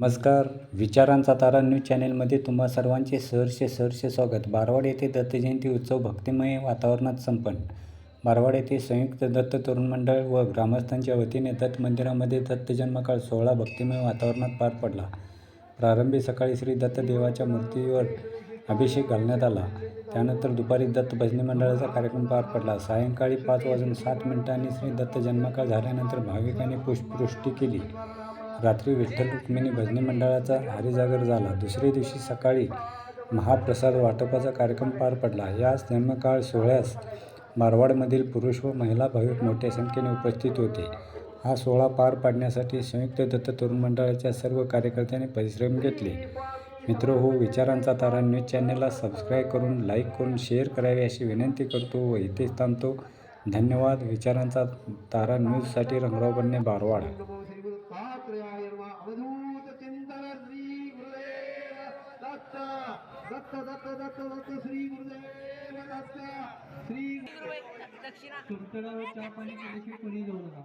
नमस्कार. विचारांचा तारा न्यूज चॅनेलमध्ये तुम्हा सर्वांचे सहर्ष सहर्ष स्वागत. बारवाड येथे दत्तजयंती उत्सव भक्तिमय वातावरणात संपन्न. बारवाड येथे संयुक्त दत्त तरुण मंडळ व ग्रामस्थांच्या वतीने दत्त मंदिरामध्ये दत्त जन्मकाळ सोहळा भक्तिमय वातावरणात पार पडला. प्रारंभी सकाळी श्री दत्तदेवाच्या मूर्तीवर अभिषेक घालण्यात आला. त्यानंतर दुपारी दत्त भजनी मंडळाचा कार्यक्रम पार पडला. सायंकाळी पाच वाजून सात मिनिटांनी श्री दत्त जन्मकाळ झाल्यानंतर भाविकांनी पुष्पवृष्टी केली. रात्री विठ्ठल रुक्मिणी भजनी मंडळाचा हरिजागर झाला. दुसऱ्या दिवशी सकाळी महाप्रसाद वाटपाचा कार्यक्रम पार पडला. या जन्मकाळ सोहळ्यास मारवाडमधील पुरुष व महिला भाविक मोठ्या संख्येने उपस्थित होते. हा सोहळा पार पाडण्यासाठी संयुक्त दत्त तरुण मंडळाच्या सर्व कार्यकर्त्यांनी परिश्रम घेतले. मित्र हो विचारांचा तारा न्यूज चॅनलला सबस्क्राईब करून लाईक करून शेअर करावे अशी विनंती करतो व इथेच थांबतो. धन्यवाद. विचारांचा तारा न्यूजसाठी रंगराव बनणे बारवाड. दत्तात्रेयाय नमः अवधूत चिंतन श्री गुरुदेव दत्त दत्त दत्त दत्त दत्त श्री गुरुदेव दत्त श्री तुमच्याकडे चहा पाणी केल्याशिवाय कोणी जाऊ नका.